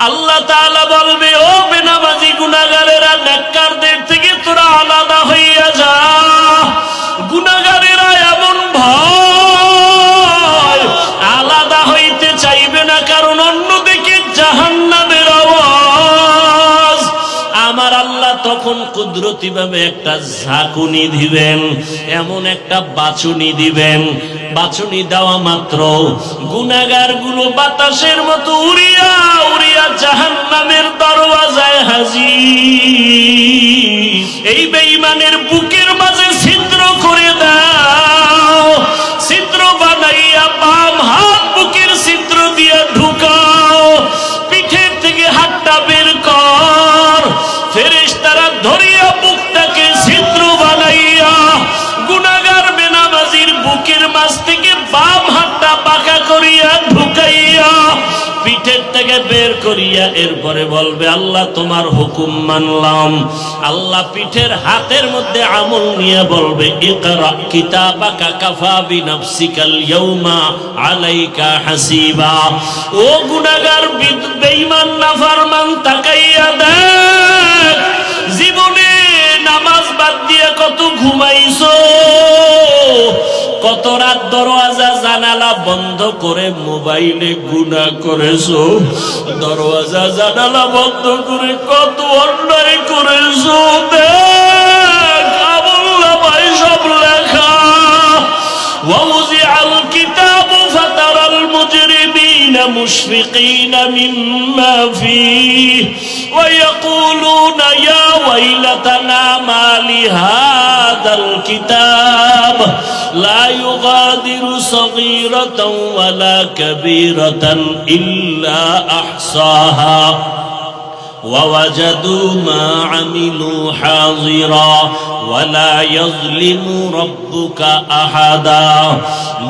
আল্লাহ বলবে ও বেনামাজি গুনাহগারেরা নেককারদের থেকে তোরা আলাদা হইয়া যা। কুদরতি ভাবে একটা ঝাঁকুনি দিবেন, এমন একটা বাছুনি দিবেন। বাছুনি দেওয়া মাত্র গুনাগারগুলো বাতাসের মতো উড়িয়া উড়িয়া জাহান নামের দরওয়াজায় হাজি এই বেইমানের বুকের মাঝে ছিদ্র করে দাও বাম হাতটা বাঁকা করিয়া ঢুকাইয়া পিঠের থেকে বের করিয়া এরপরে বলবে, আল্লাহ, তোমার হুকুম মানলাম। আল্লাহ পিঠের হাতের মধ্যে আমল নিয়ে বলবে, ইকরা আলাইকা হাসিবা। ও গুনাহগার বেঈমান, নাফরমান তাকাইয়া রাত দরওয়াজা জানালা বন্ধ করে মোবাইলে গুণা করেছ? দরওয়াজা জানালা বন্ধ করে কত অন্যায় করেছ দেখ المجرمين مشفقين مما فيه ويقولون يا ويلتنا ما لهذا الكتاب. لا يغادر صغيرة ولا كبيرة إلا أحصاها. ووجدوا ما عملوا حاضرا ولا يظلم ربك أحدا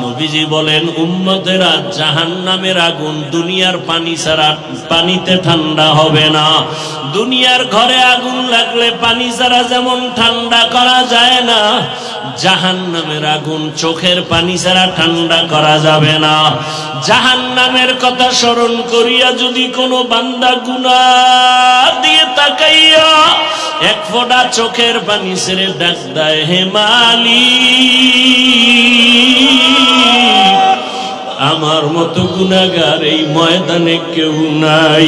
নবীজি বলেন উম্মতেরা জাহান্নামের আগুন দুনিয়ার পানি ছাড়া পানিতে ঠান্ডা হবে না দুনিয়ার ঘরে আগুন লাগলে পানি ছাড়া যেমন ঠান্ডা করা যায় না জাহান্নামের আগুন চোখের পানি ছাড়া ঠান্ডা করা যাবে না জাহান্নামের কথা স্মরণ করিয়া যদি কোনো বান্দা গুনা দিয়ে তাকাইয়া এক ফোঁটা চোখের পানি ছেড়ে ডাক দেয় হেমালি আমার মতো গুনাগার এই ময়দানে কেউ নাই।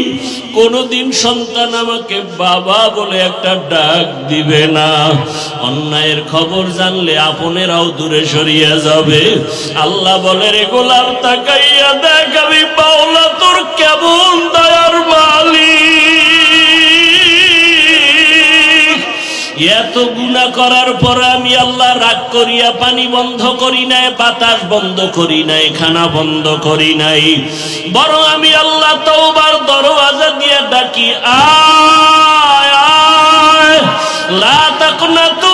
কোনদিন সন্তান আমাকে বাবা বলে একটা ডাক দিবে না। অন্যায়ের খবর জানলে আপনেরাও দূরে সরিয়া যাবে। আল্লাহ বলে, রে গোলাম, তাকাইয়া দেখ, আমি পাওলা তোর কেমন এত গুণা করার পর আমি আল্লাহ রাগ করিয়া পানি বন্ধ করি নাই, বাতাস বন্ধ করি নাই, খানা বন্ধ করি নাই। বড় আমি আল্লাহ তওবার দরওয়াজা দিয়ে ডাকি, আয় আয়, লা তাকনাতু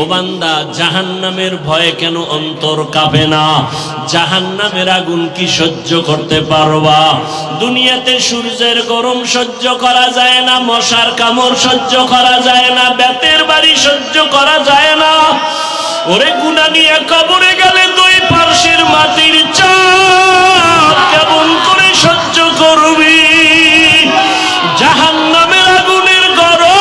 ও বান্দা, জাহান্নামের ভয়ে কেন অন্তর কাঁপে না? জাহান্নামের আগুন কি সহ্য করতে পারবা? দুনিয়াতে সূর্যের গরম সহ্য করা যায় না, মশার কামড় সহ্য করা যায় না, বেতের বাড়ি সহ্য করা যায় না। ওরে গুনা নিয়ে কবরে গেলে দুই পার্শ্বের মাটির চাপ কেমন করে সহ্য করবি? জাহান নামের আগুনের গরম।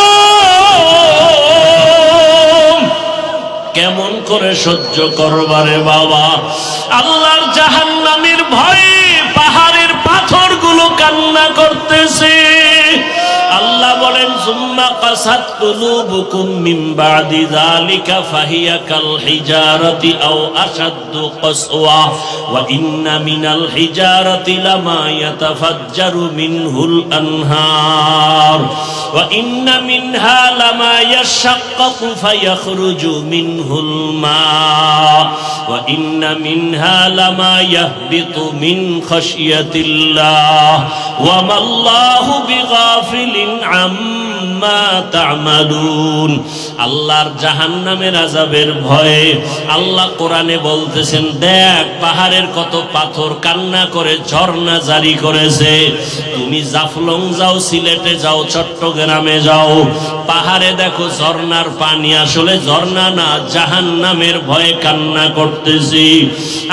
কেমন করে সহ্য করবারে বাবা? আল্লাহর জাহান নামের ভয়ে পাহাড়ের পাথরগুলো কান্না করতেছে। قست قلوبكم من بعد ذلك فهي كالحجارة أو أشد قسوة وإن من الحجارة لما يتفجر منه الأنهار وإن منها لما يشقق فيخرج منه الماء وإن منها لما يهبط من خشية الله وما الله بغافل عما تعملون আল্লাহর জাহান্নামের আজাবের ভয়ে আল্লাহ কোরআনে বলতেছেন দেখ পাহাড়ের কত পাথর কান্না করে ঝর্ণা জারি করেছে তুমি জাফলং যাও সিলেটে যাও চট্টগ্রামে যাও পাহাড়ে দেখো ঝর্ণার পানি আসলে ঝর্ণা না জাহান্নামের ভয়ে কান্না করতেছি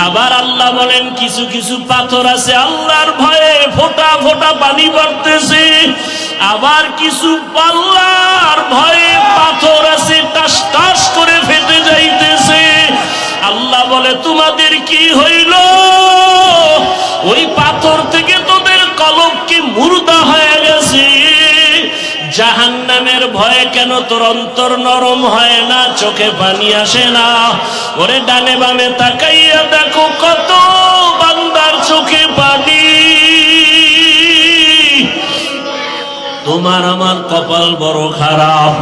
আবার আল্লাহ বলেন, কিছু কিছু পাথর আছে আল্লাহর ভয়ে ফোটা ফোটা পানি পড়তেছে। আবার কিছু পাল্লার ভয়ে পাথর আছে, টাস টাস করে ফেটে যাইতেছে। আল্লাহ বলে, তোমাদের কি হইল? ওই পাথর থেকে তোদের কলব কি মুর্দা হয়ে গেছে। জাহান্নামের ভয়ে কেন তোর অন্তর নরম হয় না? চোখে পানি আসে না। ওরে ডানে বামে তাকাইয়া দেখো কত বান্দার চোখে পানি। তোমার আমার কপাল বড় খারাপ।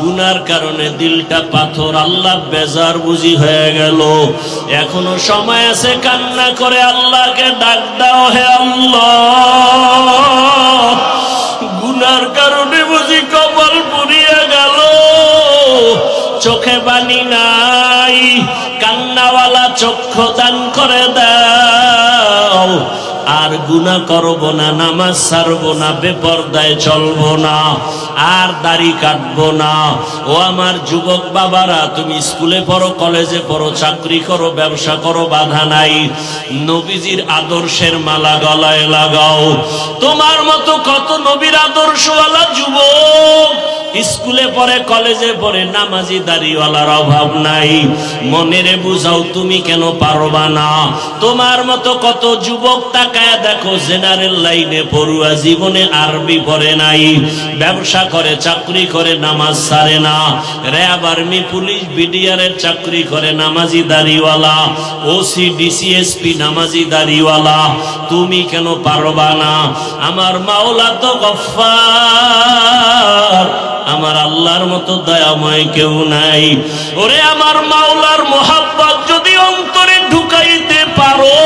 গুনার কারণে দিলটা পাথর, আল্লাহ বেজার বুঝি হয়ে গেল। এখনও সময় আছে কান্না করে আল্লাহকে ডাক দাও হে আল্লাহ। গুনার কারণে বুঝি কপাল পুড়িয়া গেল। চোখে বানি নাই কান্নাওয়ালা চক্ষু দান করে দাও আর গুনা করব না, নামাজ ছাড়ব না, বেপরদায় চলবো না, আর দাড়ি কাটবো না। ও আমার যুবক বাবারা, তুমি স্কুলে পড়ো, কলেজে পড়ো, চাকরি করো, ব্যবসা করো, বাধা নাই। নবীজির আদর্শের মালা গলায় লাগাও। তোমার মতো কত নবীর আদর্শওয়ালা যুবক স্কুলে পড়ে, কলেজে পড়ে নামাজি দাড়িওয়ালার অভাব নাই। মনেরে বুঝাও, তুমি কেন পারবা না? তোমার মতো কত যুবক তাকায় দেখো, জেনারেল লাইনে পড়ুয়া জীবনে আরবি পড়ে নাই। ব্যবসা করে, চাকরি করে, নামাজ সারে না। র্যাব আর্মি, পুলিশ বিডিআরের চাকরি করে নামাজি দাড়িওয়ালা ওসি ডিসিএসপি নামাজি দাড়িওয়ালা তুমি কেন পারবা না? আমার মাওলা তো গফফার। আমার আল্লাহর মতো দয়াময় কেউ নাই। ওরে আমার মাওলার মোহাব্বত যদি অন্তরে ঢুকাইতে পারো,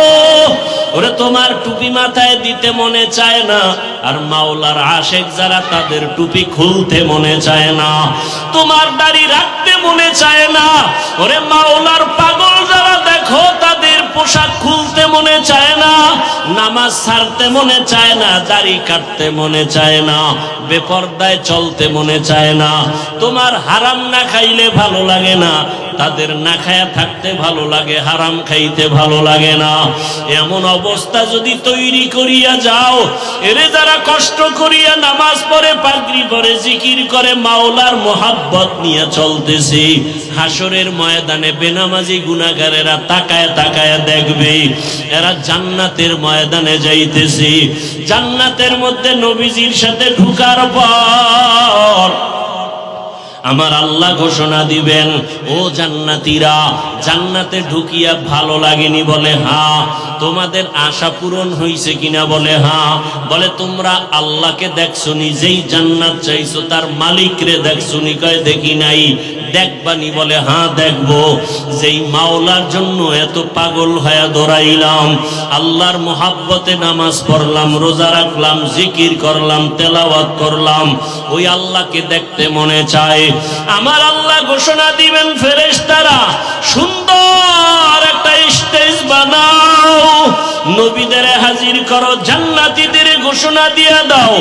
ওরে তোমার টুপি মাথায় দিতে মনে চায় না, আর মাওলার আশেক যারা তাদের টুপি খুলতে মনে চায় না, তোমার দাড়ি রাখতে মনে চায় না, ওরে মাওলার পাগল যারা দেখো তাদের পোশাক খুলতে মনে চায় না, নামাজ ছাড়তে মনে চায় না, দাড়ি কাটতে মনে চায় না, বেপর্দায় চলতে মনে চায় না। তোমার হারাম না খাইলে ভালো লাগে না, তাদের না খায়া থাকতে ভালো লাগে, হারাম খাইতে ভালো লাগে না। এমন অবস্থা যদি তৈরি করিয়া যাও, এরে যারা কষ্ট করিয়া নামাজ পড়ে, পাগড়ি পরে, জিকির করে, মাওলার মোহাব্বত নিয়ে চলতেছি। হাসরের ময়দানে বেনামাজি গুনাগারেরা তাকায় তাকায় দেখবে, এরা জান্নাতের ময়দানে যাইতেছি। জান্নাতের মধ্যে নবীজির সাথে ঢুকার পর আমার আল্লাহ ঘোষণা দিবেন, ও জান্নাতীরা, জান্নাতে ঢুকিয়া ভালো লাগেনি বলে হা তোমাদের আশা পূরণ হইছে কিনা বলে হা বলে, তোমরা আল্লাহকে দেখছ নিজেই জান্নাত চাইছো, তার মালিক রে দেখছ নি, কয়, দেখি নাই দেখবানি বলে হ্যাঁ দেখব। যেই মাওলার জন্য এত পাগল হয়ে দৌড়াইলাম, আল্লাহর মোহাব্বতে নামাজ পড়লাম, রোজা রাখলাম, জিকির করলাম, তেলাওয়াত করলাম, ওই আল্লাহকে দেখতে মনে চায়। আমার আল্লাহ ঘোষণা দিবেন, ফেরেশতারা, সুন্দর একটা স্টেজ বানাও। নবীদের হাজির করো, জান্নাতীদের ঘোষণা দিয়ে দাও।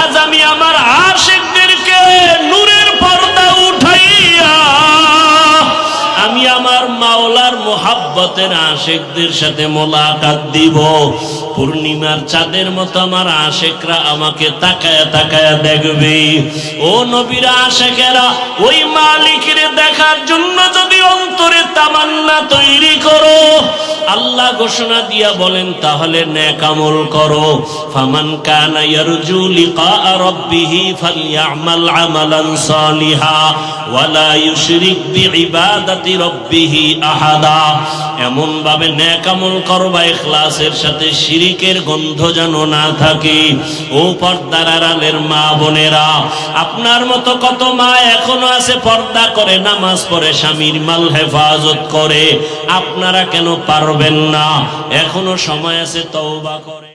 আজ আমি আমার আশেকদেরকে নূরের মাওলার মোহাব্বতের আশেকদের সাথে মোলাকাত দিব। পূর্ণিমার চাঁদের মতো আমার আশেকরা আমাকে তাকায় তাকায় দেখবে। ও নবীরা আশেকেরা, ওই মালিকের দেখার জন্য যদি অন্তরে তামান্না তৈরি করো আল্লাহ ঘোষণা দিয়া বলেন, তাহলে ন্যাক আমল করো। ফামান কানা ইয়ারজু লিকা রাব্বিহি ফালইআমাল আমালান সালিহা ওয়ালা ইউশরিক বিইবাদাতি রাব্বিহি আহাদা। এমন ভাবে ন্যাক আমল করবা ইখলাসের সাথে শিরিকের গন্ধ যেন না থাকে। ও পর্দার আড়ালের মা বোনেরা, আপনার মতো কত মা এখনও আছে পর্দা করে, নামাজ পড়ে, স্বামীর মাল হেফাজত করে। আপনারা কেন পারবেন না। এখনও সময় আছে তওবা করে।